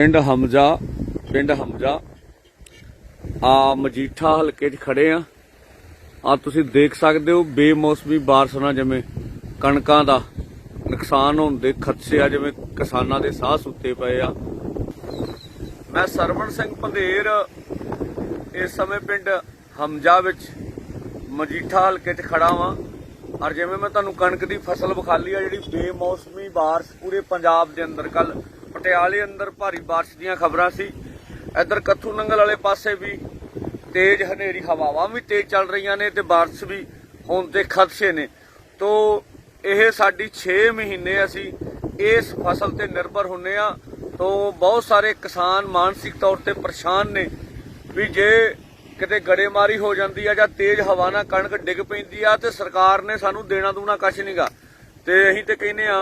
ਪਿੰਡ ਹਮਜ਼ਾ ਪਿੰਡ ਹਮਜ਼ਾ। ਆ ਮਜੀਠਾ ਹਲਕੇ 'ਚ ਖੜੇ ਆ। ਆ ਤੁਸੀਂ ਦੇਖ ਸਕਦੇ ਹੋ ਬੇਮੌਸਮੀ ਬਾਰਿਸ਼ ਨਾਲ ਜਿਵੇਂ ਕਣਕਾਂ ਦਾ ਨੁਕਸਾਨ ਹੋਣ ਦੇ ਖਦਸ਼ੇ ਆ, ਜਿਵੇਂ ਕਿਸਾਨਾਂ ਦੇ ਸਾਹ ਸੁੱਤੇ ਪਏ ਆ। ਮੈਂ ਸਰਵਣ ਸਿੰਘ ਪੰਧੇਰ ਇਸ ਸਮੇਂ ਪਿੰਡ ਹਮਜ਼ਾ ਵਿੱਚ ਮਜੀਠਾ ਹਲਕੇ 'ਚ ਖੜਾ ਵਾਂ। ਔਰ ਜਿਵੇਂ ਮੈਂ ਤੁਹਾਨੂੰ ਕਣਕ ਦੀ ਫਸਲ ਵਿਖਾਲੀ ਆ, ਜਿਹੜੀ ਬੇਮੌਸਮੀ ਬਾਰਿਸ਼ ਪੂਰੇ ਪੰਜਾਬ ਦੇ ਅੰਦਰ ਕੱਲ ਪਟਿਆਲੇ ਅੰਦਰ ਭਾਰੀ ਬਾਰਿਸ਼ ਦੀਆਂ ਖਬਰਾਂ ਸੀ। ਇੱਧਰ ਕੱਥੂ ਨੰਗਲ ਵਾਲੇ ਪਾਸੇ ਵੀ ਤੇਜ਼ ਹਨੇਰੀ, ਹਵਾਵਾਂ ਵੀ ਤੇਜ਼ ਚੱਲ ਰਹੀਆਂ ਨੇ ਤੇ ਬਾਰਿਸ਼ ਵੀ ਹੋਣ ਦੇ ਖਦਸ਼ੇ ਨੇ। ਤੋਂ ਇਹ ਸਾਡੀ 6 ਮਹੀਨੇ ਅਸੀਂ ਇਸ ਫਸਲ ਤੇ ਨਿਰਭਰ ਹੁੰਨੇ ਆ। ਤੋਂ ਬਹੁਤ ਸਾਰੇ ਕਿਸਾਨ ਮਾਨਸਿਕ ਤੌਰ ਤੇ ਪਰੇਸ਼ਾਨ ਨੇ ਵੀ ਜੇ ਕਿਤੇ ਗੜੇਮਾਰੀ ਹੋ ਜਾਂਦੀ ਆ ਜਾਂ ਤੇਜ਼ ਹਵਾ ਨਾਲ ਕਣਕ ਡਿੱਗ ਪੈਂਦੀ ਆ ਤੇ ਸਰਕਾਰ ਨੇ ਸਾਨੂੰ ਦੇਣਾ ਦੂਣਾ ਕੁਛ ਨਹੀਂਗਾ ਤੇ ਅਸੀਂ ਤੇ ਕਹਿੰਦੇ ਆ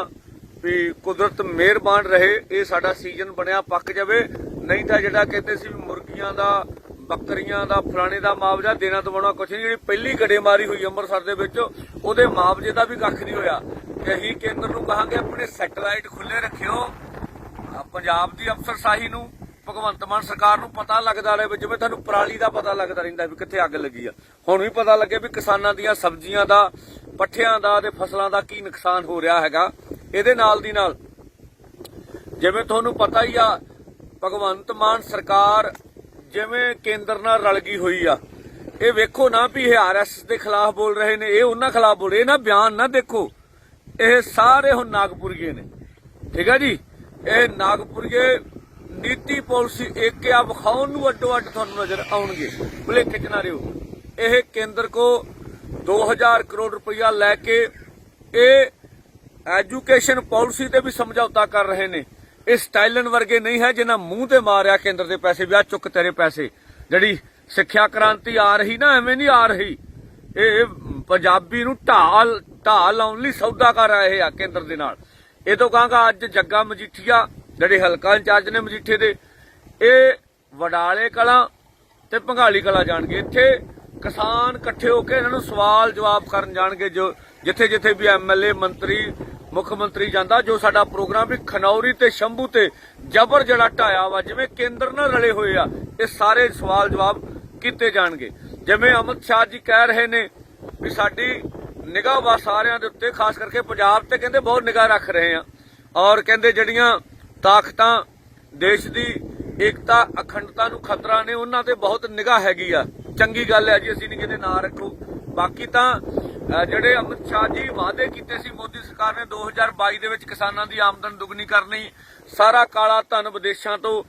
ਵੀ ਕੁਦਰਤ ਮਿਹਰਬਾਨ ਰਹੇ, ਇਹ ਸਾਡਾ ਸੀਜ਼ਨ ਬਣਿਆ, ਪੱਕ ਜਾਵੇ। ਨਹੀਂ ਤਾਂ ਜਿਹੜਾ ਕਹਿੰਦੇ ਸੀ ਵੀ ਮੁਰਗੀਆਂ ਦਾ, ਬੱਕਰੀਆਂ ਦਾ, ਫਲਾਣੇ ਦਾ ਮੁਆਵਜ਼ਾ ਦੇਣਾ ਦਵਾਉਣਾ ਕੁਛ ਨਹੀਂ, ਜਿਹੜੀ ਪਹਿਲੀ ਗੜੇਮਾਰੀ ਹੋਈ ਅੰਮ੍ਰਿਤਸਰ ਦੇ ਵਿੱਚ, ਉਹਦੇ ਮੁਆਵਜ਼ੇ ਦਾ ਵੀ ਕੱਖ ਨਹੀਂ ਹੋਇਆ। ਤੇ ਕੇਂਦਰ ਨੂੰ ਕਹਾਂਗੇ ਆਪਣੇ ਸੈਟਲਾਈਟ ਖੁੱਲੇ ਰੱਖਿਓ। ਪੰਜਾਬ ਦੀ ਅਫਸਰਸ਼ਾਹੀ ਨੂੰ, ਭਗਵੰਤ ਮਾਨ ਸਰਕਾਰ ਨੂੰ ਪਤਾ ਲੱਗਦਾ ਰਹੇ ਵੀ ਜਿਵੇਂ ਤੁਹਾਨੂੰ ਪਰਾਲੀ ਦਾ ਪਤਾ ਲੱਗਦਾ ਰਹਿੰਦਾ ਵੀ ਕਿੱਥੇ ਅੱਗ ਲੱਗੀ ਆ। ਹੁਣ ਵੀ ਪਤਾ ਲੱਗੇ ਵੀ ਕਿਸਾਨਾਂ ਦੀਆਂ ਸਬਜ਼ੀਆਂ ਦਾ, ਪੱਠਿਆਂ ਦਾ ਤੇ ਫਸਲਾਂ ਦਾ ਕੀ ਨੁਕਸਾਨ ਹੋ ਰਿਹਾ ਹੈਗਾ। ਇਹਦੇ ਨਾਲ ਦੀ ਨਾਲ। ਜਿਵੇਂ ਤੁਹਾਨੂੰ ਪਤਾ ਹੀ ਆ, ਭਗਵੰਤ ਮਾਨ ਸਰਕਾਰ ਜਿਵੇਂ ਕੇਂਦਰ ਨਾਲ ਰਲ ਗਈ ਹੋਈ ਆ। ਇਹ ਵੇਖੋ ਨਾ ਵੀ ਇਹ ਆਰਐਸ ਦੇ ਖਿਲਾਫ ਬੋਲ ਰਹੇ ਨੇ, ਇਹ ਉਹਨਾਂ ਖਿਲਾਫ ਬੋਲ ਰਹੇ ਨਾ ਬਿਆਨ ਨਾ ਦੇਖੋ। ਇਹ ਸਾਰੇ ਹੁਣ ਨਾਗਪੁਰੀਏ ਨੇ। ਠੀਕ ਹੈ ਜੀ? ਇਹ ਨਾਗਪੁਰੀਏ ਨੀਤੀ ਪਾਲਿਸੀ ਇੱਕ ਆ, ਵਿਖਾਉਣ ਨੂੰ ਅੱਡੋ ਅੱਡ ਤੁਹਾਨੂੰ ਨਜ਼ਰ ਆਉਣਗੇ। ਭੁਲੇਖੇ ਚ ਨਾ ਰਿਓ ਇਹ ਕੇਂਦਰ ਕੋ 2000 ਕਰੋੜ ਰੁਪਇਆ ਲੈ ਕੇ ਇਹ ਐਜੂਕੇਸ਼ਨ ਪਾਲਿਸੀ ਤੇ ਵੀ ਸਮਝੌਤਾ ਕਰ ਰਹੇ ਨੇ। ਇਹ ਸਟਾਈਲਨ ਵਰਗੇ ਨਹੀਂ ਹੈ ਜਿਨ੍ਹਾਂ ਮੂੰਹ ਤੇ ਮਾਰਿਆ ਕੇਂਦਰ ਦੇ ਪੈਸੇ, ਵਿਆਹ ਚੁੱਕ ਤੇਰੇ ਪੈਸੇ। ਜਿਹੜੀ ਸਿੱਖਿਆ ਕ੍ਰਾਂਤੀ ਆ ਰਹੀ ਨਾ, ਐਵੇਂ ਨਹੀਂ ਆ ਰਹੀ। ਇਹ ਪੰਜਾਬੀ ਨੂੰ ਢਾਲ ਢਾਲ ਲਾਉਣ ਲਈ ਸੌਦਾ ਕਰ ਰਹੇ ਆ ਕੇਂਦਰ ਦੇ ਨਾਲ। ਇਹ ਤੋਂ ਕਹਾਂਗਾ ਅੱਜ ਜੱਗਾ ਮਜੀਠੀਆ, ਜਿਹੜੇ ਹਲਕਾ ਇੰਚਾਰਜ ਨੇ ਮਜੀਠੇ ਦੇ, ਇਹ ਵਡਾਲੇ ਕਲਾ ਤੇ ਭੰਗਾਲੀ ਕਲਾ ਜਾਣਗੇ। ਇੱਥੇ ਕਿਸਾਨ ਇਕੱਠੇ ਹੋ ਕੇ ਇਹਨਾਂ ਨੂੰ ਸਵਾਲ ਜਵਾਬ ਕਰਨ ਜਾਣਗੇ, ਜੋ ਜਿੱਥੇ ਜਿੱਥੇ ਵੀ ਐਮਐਲਏ ਮੰਤਰੀ ਮੁੱਖ ਮੰਤਰੀ ਜਾਂਦਾ ਜੋ ਸਾਡਾ ਪ੍ਰੋਗਰਾਮ ਵੀ ਖਨੌਰੀ ਤੇ ਸ਼ੰਭੂ ਤੇ ਜਬਰ ਜਿਹੜਾ ਢਾਇਆ ਵਾ, ਜਿਵੇਂ ਕੇਂਦਰ ਨਾਲ ਰਲੇ ਹੋਏ ਆ, ਇਹ ਸਾਰੇ ਸਵਾਲ ਜਵਾਬ ਕੀਤੇ ਜਾਣਗੇ। ਜਿਵੇਂ ਅਮਿਤ ਸ਼ਾਹ ਜੀ ਕਹਿ ਰਹੇ ਨੇ ਵੀ ਸਾਡੀ ਨਿਗਾਹ ਵਾ ਸਾਰਿਆਂ ਦੇ ਉੱਤੇ, ਖਾਸ ਕਰਕੇ ਪੰਜਾਬ ਤੇ ਕਹਿੰਦੇ ਬਹੁਤ ਨਿਗਾਹ ਰੱਖ ਰਹੇ ਆ। ਔਰ ਕਹਿੰਦੇ ਜਿਹੜੀਆਂ ਤਾਕਤਾਂ ਦੇਸ਼ ਦੀ ਏਕਤਾ, ਅਖੰਡਤਾ ਨੂੰ ਖਤਰਾ ਨੇ, ਉਹਨਾਂ ਤੇ ਬਹੁਤ ਨਿਗਾਹ ਹੈਗੀ ਆ। ਚੰਗੀ ਗੱਲ ਹੈ ਜੀ, ਅਸੀਂ ਨਹੀਂ ਕਹਿੰਦੇ ਨਾ ਰੱਖੋ। ਬਾਕੀ ਤਾਂ ਜਿਹੜੇ ਅਮਿਤ ਸ਼ਾਹ ਜੀ ਵਾਅਦੇ ਕੀਤੇ ਸੀ ਮੋਦੀ ਸਰਕਾਰ ਨੇ 2022 ਦੇ ਵਿੱਚ ਕਿਸਾਨਾਂ ਦੀ ਆਮਦਨ ਦੁੱਗਣੀ ਕਰਨੀ ਸਾਰਾ ਕਾਲਾ ਧਨ ਵਿਦੇਸ਼ਾਂ ਤੋਂ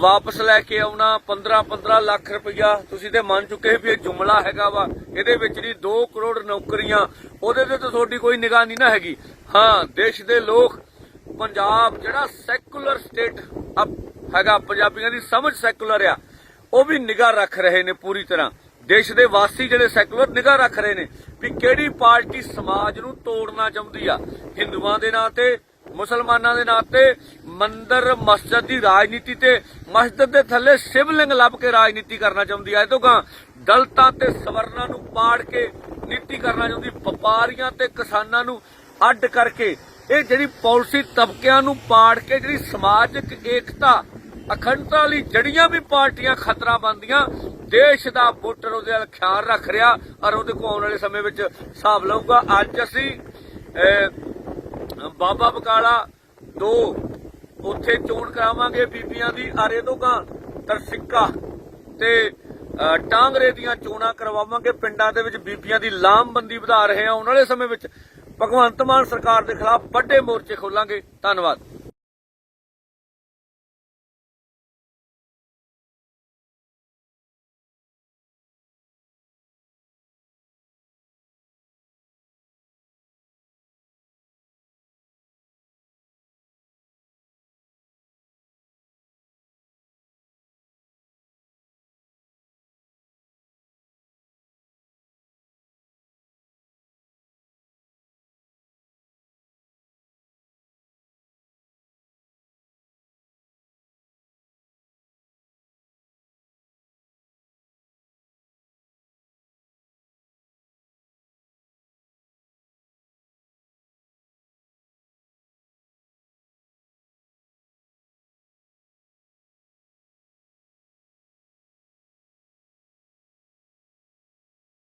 ਵਾਪਸ ਲੈ ਕੇ ਆਉਣਾ 15 15 ਲੱਖ ਰੁਪਇਆ ਤੁਸੀਂ ਤੇ ਮੰਨ ਚੁੱਕੇ ਵੀ ਇਹ ਜੁਮਲਾ ਹੈਗਾ ਵਾ, ਇਹਦੇ ਵਿੱਚ ਨਹੀਂ 2 ਕਰੋੜ ਨੌਕਰੀਆਂ, ਉਹਦੇ ਤੇ ਤਾਂ ਤੁਹਾਡੀ ਕੋਈ ਨਿਗਾਹ ਨਹੀਂ ਨਾ ਹੈਗੀ। ਹਾਂ, ਦੇਸ਼ ਦੇ ਲੋਕ, ਪੰਜਾਬ ਜਿਹੜਾ ਸੈਕੂਲਰ ਸਟੇਟ ਹੈਗਾ, ਪੰਜਾਬੀਆਂ ਦੀ ਸਮਝ ਸੈਕੂਲਰ ਆ, ਉਹ ਵੀ ਨਿਗਾਹ ਰੱਖ ਰਹੇ ਨੇ ਪੂਰੀ ਤਰ੍ਹਾਂ। ਦੇਸ਼ ਦੇ ਵਾਸੀ ਜਿਹੜੇ ਸੈਕੂਲਰ ਨਿਗਾਹ ਰੱਖ ਰਹੇ ਨੇ ਵੀ ਕਿਹੜੀ ਪਾਰਟੀ ਸਮਾਜ ਨੂੰ ਤੋੜਨਾ ਚਾਹੁੰਦੀ ਆ? ਹਿੰਦੂਆਂ ਦੇ ਨਾਂ ਤੇ, ਮੁਸਲਮਾਨਾਂ ਦੇ ਨਾਂ ਤੇ, ਮੰਦਰ, ਮਸਜਿਦ ਦੀ ਰਾਜਨੀਤੀ ਤੇ, ਮਸਜਿਦ ਦੇ ਥੱਲੇ ਸ਼ਿਵਲਿੰਗ ਲੱਭ ਕੇ ਰਾਜਨੀਤੀ ਕਰਨਾ ਚਾਹੁੰਦੀ ਆ। ਇਹ ਤੋਂ ਗਾਂ ਦਲਤਾਂ ਤੇ ਸਵਰਨਾਂ ਨੂੰ ਪਾੜ ਕੇ ਨੀਤੀ ਕਰਨਾ ਚਾਹੁੰਦੀ, ਵਪਾਰੀਆਂ ਤੇ ਕਿਸਾਨਾਂ ਨੂੰ ਅੱਡ ਕਰਕੇ, ਇਹ ਜਿਹੜੀ ਪਾਲਿਸੀ ਤਬਕਿਆਂ ਨੂੰ ਪਾੜ ਕੇ ਜਿਹੜੀ ਸਮਾਜਿਕ ਏਕਤਾ ਅਖੰਡਤਾ ਲਈ ਜੜੀਆਂ ਵੀ ਪਾਰਟੀਆਂ ਖਤਰਾ ਬਣਦੀਆਂ। ਦੇਸ਼ ਦਾ ਵੋਟਰ ਉਹਦੇ ਨਾਲ ਖਿਆਲ ਰੱਖ ਰਿਹਾ ਔਰ ਉਹਦੇ ਕੋਲ ਆਉਣ ਵਾਲੇ ਸਮੇਂ ਵਿੱਚ ਹਿਸਾਬ ਲਊਗਾ। ਅੱਜ ਅਸੀਂ ਬਾਬਾ ਬਕਾਲਾ ਦੋ ਉੱਥੇ ਚੋਣ ਕਰਾਵਾਂਗੇ ਬੀਬੀਆਂ ਦੀ ਆਰੇ ਦੋਗਾ ਗਾਂ ਤਰਸਿੱਕਾ ਤੇ ਟਾਂਗਰੇ ਦੀਆਂ ਚੋਣਾਂ ਕਰਵਾਵਾਂਗੇ। ਪਿੰਡਾਂ ਦੇ ਵਿੱਚ ਬੀਬੀਆਂ ਦੀ ਲਾਮਬੰਦੀ ਵਧਾ ਰਹੇ ਆ। ਆਉਣ ਵਾਲੇ ਸਮੇਂ ਵਿੱਚ ਭਗਵੰਤ ਮਾਨ ਸਰਕਾਰ ਦੇ ਖਿਲਾਫ ਵੱਡੇ ਮੋਰਚੇ ਖੋਲਾਂਗੇ। ਧੰਨਵਾਦ।